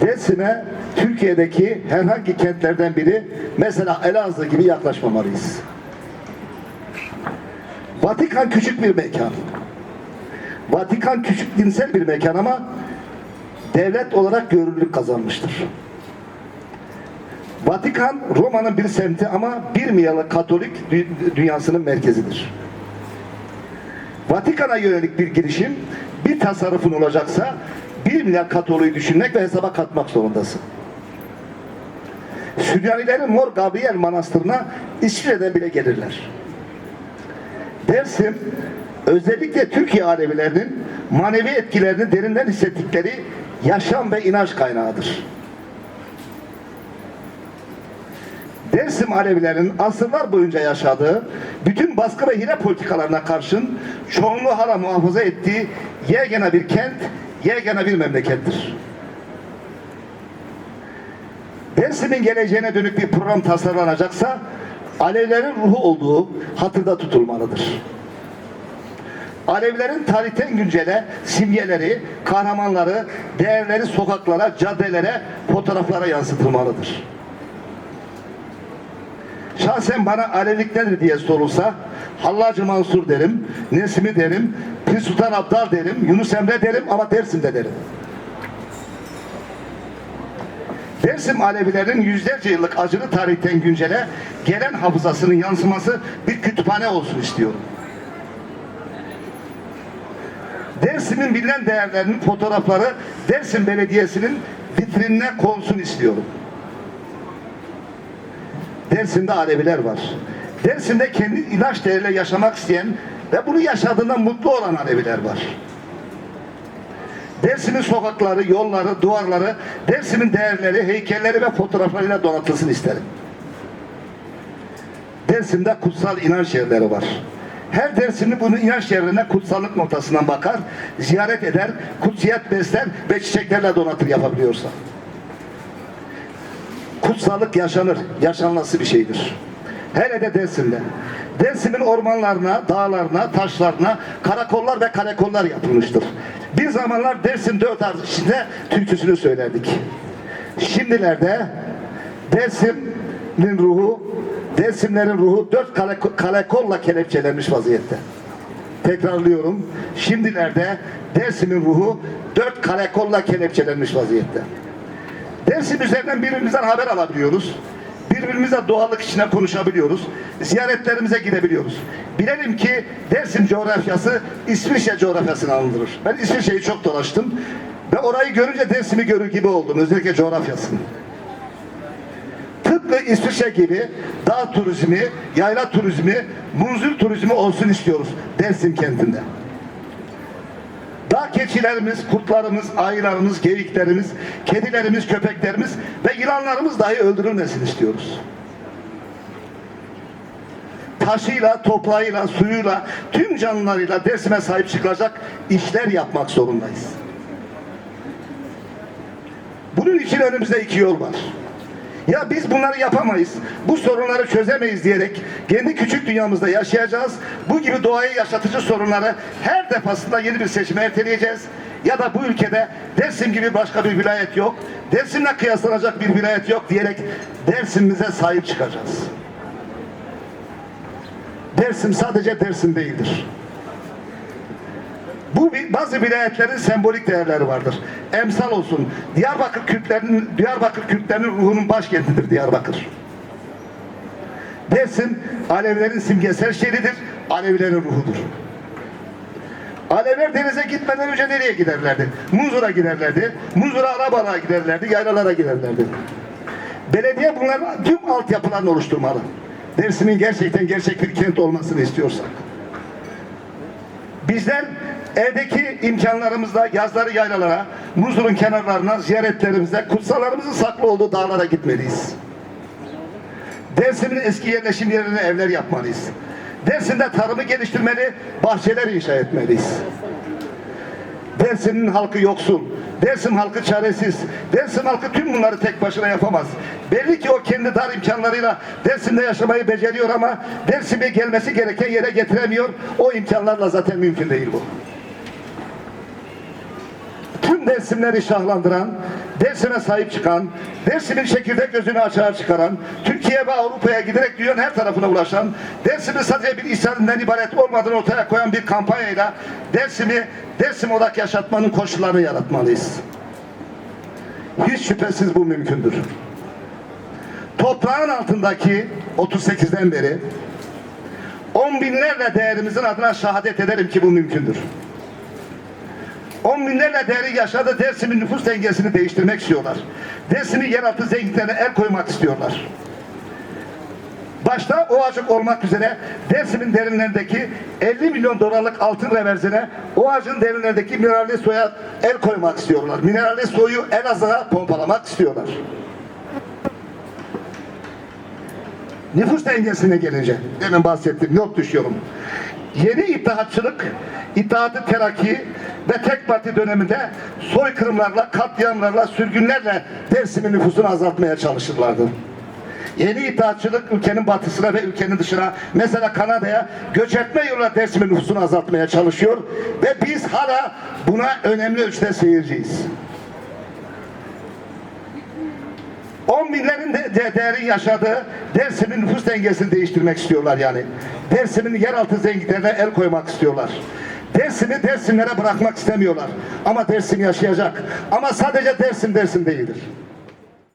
Dersim'e Türkiye'deki herhangi kentlerden biri mesela Elazığ gibi yaklaşmamalıyız. Vatikan küçük bir mekan. Vatikan küçük dinsel bir mekan ama devlet olarak görünürlük kazanmıştır. Vatikan Roma'nın bir semti ama bir milyarlık Katolik dü- dünyasının merkezidir. Vatikan'a yönelik bir girişim bir tasarrufun olacaksa milyar Katolik'i düşünmek ve hesaba katmak zorundasın. Süryanilerin Mor Gabriel Manastırı'na İsviçre'den bile gelirler. Dersim özellikle Türkiye Alevilerinin manevi etkilerini derinden hissettikleri yaşam ve inanç kaynağıdır. Dersim Alevilerin asırlar boyunca yaşadığı bütün baskı ve hile politikalarına karşın çoğunluğu hala muhafaza ettiği yegane bir kent, yegane bir memlekettir. Dersim'in geleceğine dönük bir program tasarlanacaksa Alevilerin ruhu olduğu hatırda tutulmalıdır. Alevilerin tarihten güncele simgeleri, kahramanları, değerleri sokaklara, caddelere, fotoğraflara yansıtılmalıdır. Şahsen bana Alevilik nedir diye sorulsa Hallacı Mansur derim, Nesimi derim, Pir Sultan Abdal derim, Yunus Emre derim ama Dersim'de derim. Dersim Alevilerin yüzlerce yıllık acılı tarihten güncele gelen hafızasının yansıması bir kütüphane olsun istiyorum. Dersim'in bilinen değerlerinin fotoğrafları Dersim Belediyesi'nin vitrinine konsun istiyorum. Dersim'de Aleviler var. Dersim'de kendi inanç değeriyle yaşamak isteyen ve bunu yaşadığından mutlu olan Aleviler var. Dersim'in sokakları, yolları, duvarları, Dersim'in değerleri, heykelleri ve fotoğraflarıyla donatılsın isterim. Dersim'de kutsal inanç yerleri var. Her Dersimli bunu inanç yerlerine kutsallık noktasından bakar, ziyaret eder, kutsiyet besler ve çiçeklerle donatır yapabiliyorsa. Kutsallık yaşanır, yaşanması bir şeydir. Hele de Dersim'de. Dersim'in ormanlarına, dağlarına, taşlarına karakollar ve kalekollar yapılmıştır. Bir zamanlar Dersim dört harf içinde türküsünü söylerdik. Şimdilerde Dersim'in ruhu, Dersimlerin ruhu dört kale, kalekolla kelepçelenmiş vaziyette. Tekrarlıyorum. Şimdilerde Dersim'in ruhu dört kalekolla kelepçelenmiş vaziyette. Dersim üzerinden birbirimizden haber alabiliyoruz. Birbirimizle doğallık içine konuşabiliyoruz. Ziyaretlerimize gidebiliyoruz. Bilelim ki Dersim coğrafyası İsviçre coğrafyasını andırır. Ben İsviçre'yi çok dolaştım. Ve orayı görünce Dersim'i görür gibi oldum. Özellikle coğrafyasını. Tıpkı İsviçre gibi dağ turizmi, yayla turizmi, munzur turizmi olsun istiyoruz Dersim kentinde. Keçilerimiz, kurtlarımız, ayılarımız, geyiklerimiz, kedilerimiz, köpeklerimiz ve yılanlarımız dahi öldürülmesin istiyoruz. Taşıyla, toprağıyla, suyuyla, tüm canlılarıyla Dersim'e sahip çıkacak işler yapmak zorundayız. Bunun için önümüzde iki yol var. Ya biz bunları yapamayız, bu sorunları çözemeyiz diyerek kendi küçük dünyamızda yaşayacağız. Bu gibi doğayı yaşatıcı sorunları her defasında yeni bir seçime erteleyeceğiz. Ya da bu ülkede Dersim gibi başka bir vilayet yok, Dersim'le kıyaslanacak bir vilayet yok diyerek Dersim'imize sahip çıkacağız. Dersim sadece Dersim değildir. Bu bazı vilayetlerin sembolik değerleri vardır. Emsal olsun. Diyarbakır Kürtlerinin Diyarbakır Kürtlerinin ruhunun başkentidir Diyarbakır. Dersim Alevilerin simgesel şehridir. Alevilerin ruhudur. Aleviler denize gitmeden önce nereye giderlerdi? Muzur'a giderlerdi. Muzur'a arabalara giderlerdi. Yaylalara giderlerdi. Belediye bunların tüm altyapılarını oluşturmalı. Dersim'in gerçekten gerçek bir kent olmasını istiyorsak. Bizler evdeki imkanlarımızla yazları yaylalara, Muzur'un kenarlarına, ziyaretlerimizde kutsallarımızın saklı olduğu dağlara gitmeliyiz. Dersim'in eski yerleşim yerine evler yapmalıyız. Dersim'de tarımı geliştirmeli, bahçeler inşa etmeliyiz. Dersim'in halkı yoksul. Dersim halkı çaresiz. Dersim halkı tüm bunları tek başına yapamaz. Belli ki o kendi dar imkanlarıyla Dersim'de yaşamayı beceriyor ama Dersim'e gelmesi gereken yere getiremiyor. O imkanlarla zaten mümkün değil bu. Tüm Dersim Dersimleri şahlandıran, Dersim'e sahip çıkan, Dersim'in çekirdek gözünü açığa çıkaran, Türkiye ve Avrupa'ya giderek dünyanın her tarafına ulaşan, Dersim'in sadece bir işlerinden ibaret olmadığını ortaya koyan bir kampanyayla Dersim'i Dersim olarak yaşatmanın koşullarını yaratmalıyız. Hiç şüphesiz bu mümkündür. Toprağın altındaki 38'den beri on binlerle değerimizin adına şehadet ederim ki bu mümkündür. On binlerle değeri yaşadığı Dersim'in nüfus dengesini değiştirmek istiyorlar. Dersim'in yeraltı zenginliklerine el koymak istiyorlar. Başta Ovacık olmak üzere Dersim'in derinlerindeki 50 milyon dolarlık altın reverzine Ovacık'ın derinlerindeki mineralli suya el koymak istiyorlar. Mineralli suyu Elazığ'a pompalamak istiyorlar. Nüfus dengesine gelince demin bahsettim not düşüyorum. Yeni ittihatçılık, İttihatı Terakki ve tek parti döneminde soykırımlarla, katliamlarla, sürgünlerle Dersim'in nüfusunu azaltmaya çalışırlardı. Yeni ittihatçılık ülkenin batısına ve ülkenin dışına mesela Kanada'ya göç etme yoluyla Dersim'in nüfusunu azaltmaya çalışıyor ve biz hala buna önemli ölçüde seyirciyiz. On binlerin de, de değerin yaşadığı Dersim'in nüfus dengesini değiştirmek istiyorlar yani. Dersim'in yeraltı zenginliklerine el koymak istiyorlar. Dersim'i Dersimlere bırakmak istemiyorlar. Ama Dersim yaşayacak. Ama sadece Dersim Dersim değildir.